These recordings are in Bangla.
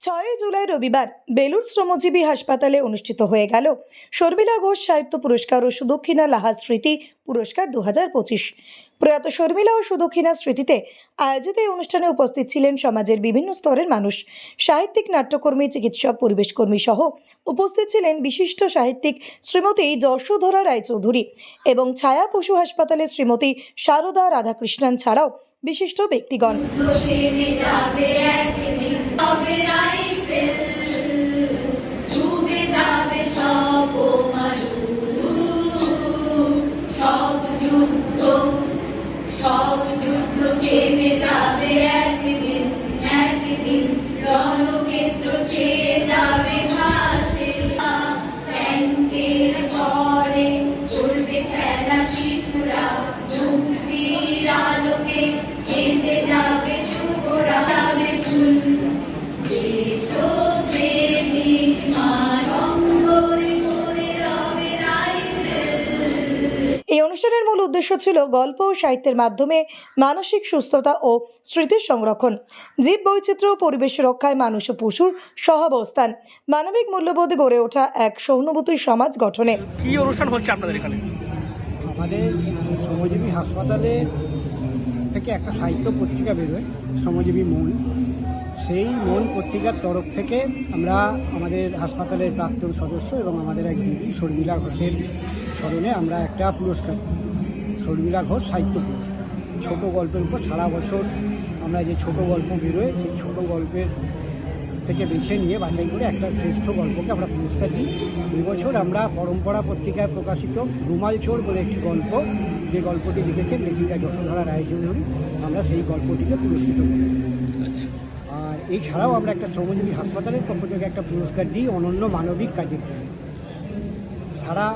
ছয়ই জুলাই রবিবার বেলুর শ্রমজীবী হাসপাতালে অনুষ্ঠিত হয়ে গেল। শর্মিলা ঘোষ সাহিত্য পুরস্কার ও সুদক্ষিণা লাহা স্মৃতি পুরস্কার দুহাজার পঁচিশ। প্রয়াত শর্মিলা ও সুদক্ষিণা স্মৃতিতে আয়োজিত এই অনুষ্ঠানে উপস্থিত ছিলেন সমাজের বিভিন্ন স্তরের মানুষ। সাহিত্যিক, নাট্যকর্মী, চিকিৎসক, পরিবেশকর্মী সহ উপস্থিত ছিলেন বিশিষ্ট সাহিত্যিক শ্রীমতী যশোধরা রায়চৌধুরী এবং ছায়া পশু হাসপাতালে শ্রীমতী শারদা রাধাকৃষ্ণন ছাড়াও বিশিষ্ট ব্যক্তিগণ। এই অনুষ্ঠানের মূল উদ্দেশ্য ছিল গল্প ও সাহিত্যের মাধ্যমে মানসিক সুস্থতা ও স্মৃতির সংরক্ষণ। জীব বৈচিত্র্য ও পরিবেশ রক্ষায় মানুষ ও পশুর সহাবস্থান মানবিক মূল্যবোধে গড়ে ওঠা এক সহানুভূতি সমাজ গঠনে। কি অনুষ্ঠান হচ্ছে আপনাদের এখানে? আমাদের শ্রমজীবী হাসপাতালে থেকে একটা সাহিত্য পত্রিকা বেরোয়, শ্রমজীবী মন সেই মন পত্রিকার তরফ থেকে আমরা আমাদের হাসপাতালের প্রাক্তন সদস্য এবং আমাদের এক দিদি শর্মিলা ঘোষের স্মরণে আমরা একটা পুরস্কার শর্মিলা ঘোষ সাহিত্য পুরস্কার। ছোটো গল্পের উপর সারা বছর আমরা যে ছোট গল্প বেরোয়, সেই ছোট গল্পের থেকে বেছে নিয়ে বাছাই করে একটা শ্রেষ্ঠ গল্পকে আমরা পুরস্কার দিই। এবছর আমরা পরম্পরা পত্রিকায় প্রকাশিত রুমাল চোর বলে একটি গল্প, যে গল্পটি লিখেছেন লেখিকা যশোধরা রায়চৌধুরী, আমরা সেই গল্পটিকে পুরস্কৃত করি। আর এছাড়াও আমরা একটা শ্রমজীবী হাসপাতালের পক্ষ থেকে একটা পুরস্কার দিই, অনন্য মানবিক কাজের জন্য সারা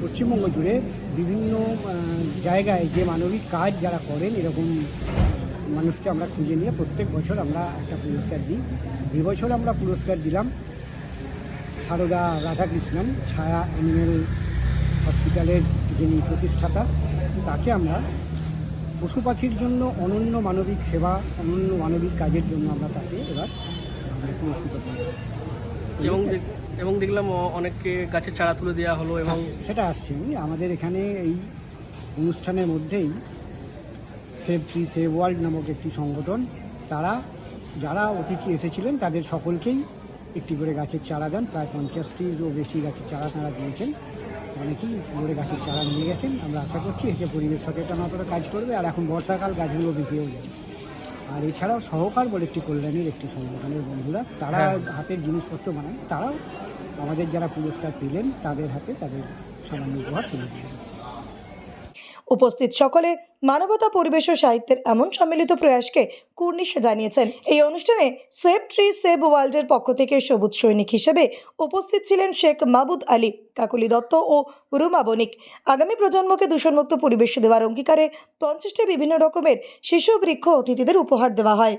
পশ্চিমবঙ্গ জুড়ে বিভিন্ন জায়গায় যে মানবিক কাজ যারা করেন, এরকম মানুষকে আমরা খুঁজে নিয়ে প্রত্যেক বছর আমরা একটা পুরস্কার দিই। এবছর আমরা পুরস্কার দিলাম সারদা রাধাকৃষ্ণন ছায়া অ্যানিমেল হসপিটালের যিনি প্রতিষ্ঠাতা তাকে আমরা পশু পাখির জন্য অনন্য মানবিক সেবা অনন্য মানবিক কাজের জন্য আমরা তাকে এবার পুরস্কৃত করি। এবং এবং দেখলাম অনেককে গাছের চারা তুলে দেওয়া হলো এবং সেটা আসছে। আমাদের এখানে এই অনুষ্ঠানের মধ্যেই সেভ ট্রি সেভ ওয়ার্ল্ড নামক একটি সংগঠন তারা যারা অতিথি এসেছিলেন তাদের সকলকেই একটি করে গাছের চারা দেন। প্রায় পঞ্চাশটিরও বেশি গাছের চারা তারা দিয়েছেন। অনেকেই করে গাছের চারা নিয়ে গেছেন। আমরা আশা করছি এতে পরিবেশ সচেতনতার কাজ করবে আর এখন বর্ষাকাল গাছগুলো বেঁচেও যাবে আর এছাড়াও সহকার বলে একটি কল্যাণের একটি সংগঠনের বন্ধুরা তারা হ্যাঁ। হাতের জিনিসপত্র বানান তারাও আমাদের যারা পুরস্কার পেলেন তাদের হাতে তাদের সামান্য উপহার তুলে দিলেন। উপস্থিত সকলে মানবতা, পরিবেশ ও সাহিত্যের এমন সম্মিলিত প্রয়াসকে কুর্নিশে জানিয়েছেন। এই অনুষ্ঠানে সেভ ট্রি, সেভ ওয়ার্ল্ডের পক্ষ থেকে সবুজ সৈনিক হিসেবে উপস্থিত ছিলেন শেখ মাবুদ আলী, কাকুলি দত্ত ও রুমা বণিক। আগামী প্রজন্মকে দূষণমুক্ত পরিবেশ দেওয়ার অঙ্গীকারে পঞ্চাশটি বিভিন্ন রকমের শিশু, বৃক্ষ অতিথিদের উপহার দেওয়া হয়।